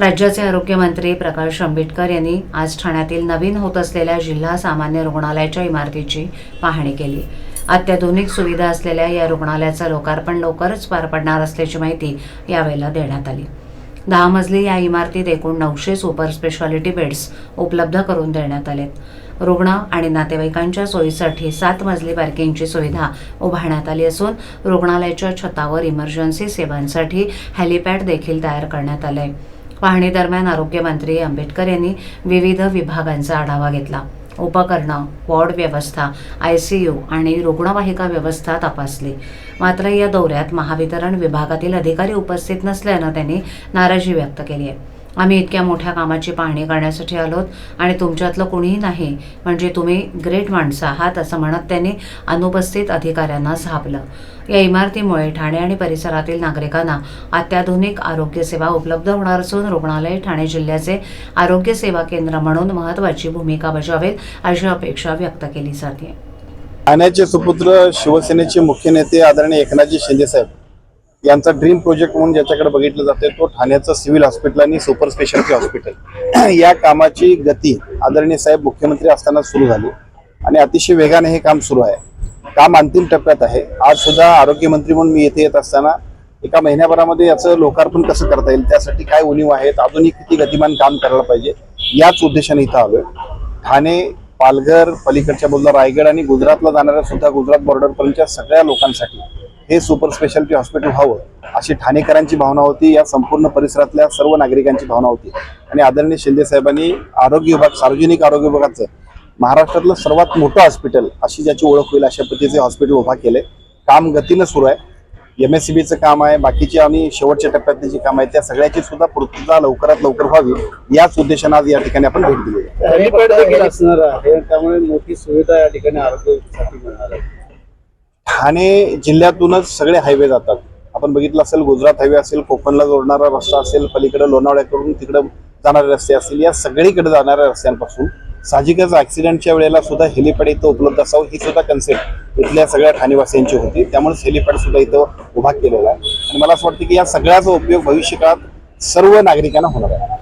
राज्याचे आरोग्यमंत्री प्रकाश आंबेडकर यांनी आज ठाण्यातील नवीन होत असलेल्या जिल्हा सामान्य रुग्णालयाच्या इमारतीची पाहणी केली. अत्याधुनिक सुविधा असलेल्या या रुग्णालयाचं लोकार्पण लवकरच पार पडणार असल्याची माहिती यावेळेला देण्यात आली. दहा मजली या इमारतीत एकूण नऊशे सुपर स्पेशालिटी बेड्स उपलब्ध करून देण्यात आलेत. रुग्ण आणि नातेवाईकांच्या सोयीसाठी सात मजली पार्किंगची सुविधा उभारण्यात आली असून रुग्णालयाच्या छतावर इमर्जन्सी सेवांसाठी हेलिपॅड देखील तयार करण्यात आले आहे पाहणीदरम्यान आरोग्यमंत्री आंबेडकर यांनी विविध विभागांचा आढावा घेतला. उपकरणं वॉर्ड व्यवस्था आय सी यू आणि रुग्णवाहिका व्यवस्था तपासली. मात्र या दौऱ्यात महावितरण विभागातील अधिकारी उपस्थित नसल्यानं त्यांनी नाराजी व्यक्त केली आहे. आम्ही इतक्या मोठ्या कामाची पाहणी करण्यासाठी आलोत आणि तुमच्यातलं कुणीही नाही म्हणजे तुम्ही ग्रेट माणसं आहात असं म्हणत त्यांनी अनुपस्थित अधिकाऱ्यांना झापलं. या इमारतीमुळे ठाणे आणि परिसरातील नागरिकांना अत्याधुनिक आरोग्य सेवा उपलब्ध होणार असून रुग्णालय ठाणे जिल्ह्याचे आरोग्य सेवा केंद्र म्हणून महत्वाची भूमिका बजावेल अशी अपेक्षा व्यक्त केली जाते. ठाण्याचे सुपुत्र शिवसेनेचे मुख्य नेते आदरणीय एकनाथजी शिंदे साहेब यांचा ड्रीम प्रोजेक्ट म्हणून ज्याच्याकडे बघितलं जाते तो ठाण्याचं सिव्हिल हॉस्पिटल आणि सुपर स्पेशालिटी हॉस्पिटल. या कामाची गती आदरणीय साहेब मुख्यमंत्री असताना सुरू झाली आणि अतिशय वेगाने हे काम सुरू आहे. काम अंतिम टप्प्यात आहे. आज सुद्धा आरोग्यमंत्री म्हणून मी येथे येत असताना एका महिन्याभरामध्ये याचं लोकार्पण कसं करता येईल त्यासाठी काय उणीव आहेत अजूनही किती गतिमान काम करायला पाहिजे याच उद्देशाने इथं आलोय. ठाणे पालघर पलीकडच्या बोलला रायगड आणि गुजरातला जाणाऱ्या सुद्धा गुजरात बॉर्डरपर्यंतच्या सगळ्या लोकांसाठी हे सुपर स्पेशालिटी हॉस्पिटल व्हावं अशी ठाणेकरांची भावना होती या संपूर्ण परिसरातल्या सर्व नागरिकांची भावना होती. आणि आदरणीय शिंदे साहेबांनी आरोग्य विभाग सार्वजनिक आरोग्य विभागाचं महाराष्ट्रातलं सर्वात मोठं हॉस्पिटल अशी ज्याची ओळख होईल अशा पद्धतीचे हॉस्पिटल उभा केले. काम गतीनं सुरू आहे. एम एस सी बीचं काम आहे. बाकीची आणि शेवटच्या टप्प्यातली जी काम आहे त्या सगळ्याची सुद्धा पूर्तता लवकरात लवकर व्हावी याच उद्देशानं आज या ठिकाणी आपण भेट दिली असणार आहे. त्यामुळे मोठी सुविधा या ठिकाणी आरोग्यासाठी मिळणार आहे. ठाणे जिल्ह्यातूनच सगळे हायवे जातात. आपण बघितलं असेल गुजरात हायवे असेल कोकणला जोडणारा रस्ता असेल पलीकडे लोणावळ्याकडून तिकडे जाणारे रस्ते असतील या सगळीकडे जाणाऱ्या रस्त्यांपासून साहजिकच ऍक्सिडेंटच्या वेळेला सुद्धा हेलिपॅड इथं उपलब्ध असावं ही सुद्धा कन्सेप्ट इथल्या सगळ्या ठाणेवासियांची होती. त्यामुळेच हेलिपॅड सुद्धा इथं उभा केलेला आहे. आणि मला असं वाटतं की या सगळ्याचा उपयोग भविष्यकाळात सर्व नागरिकांना होणार आहे.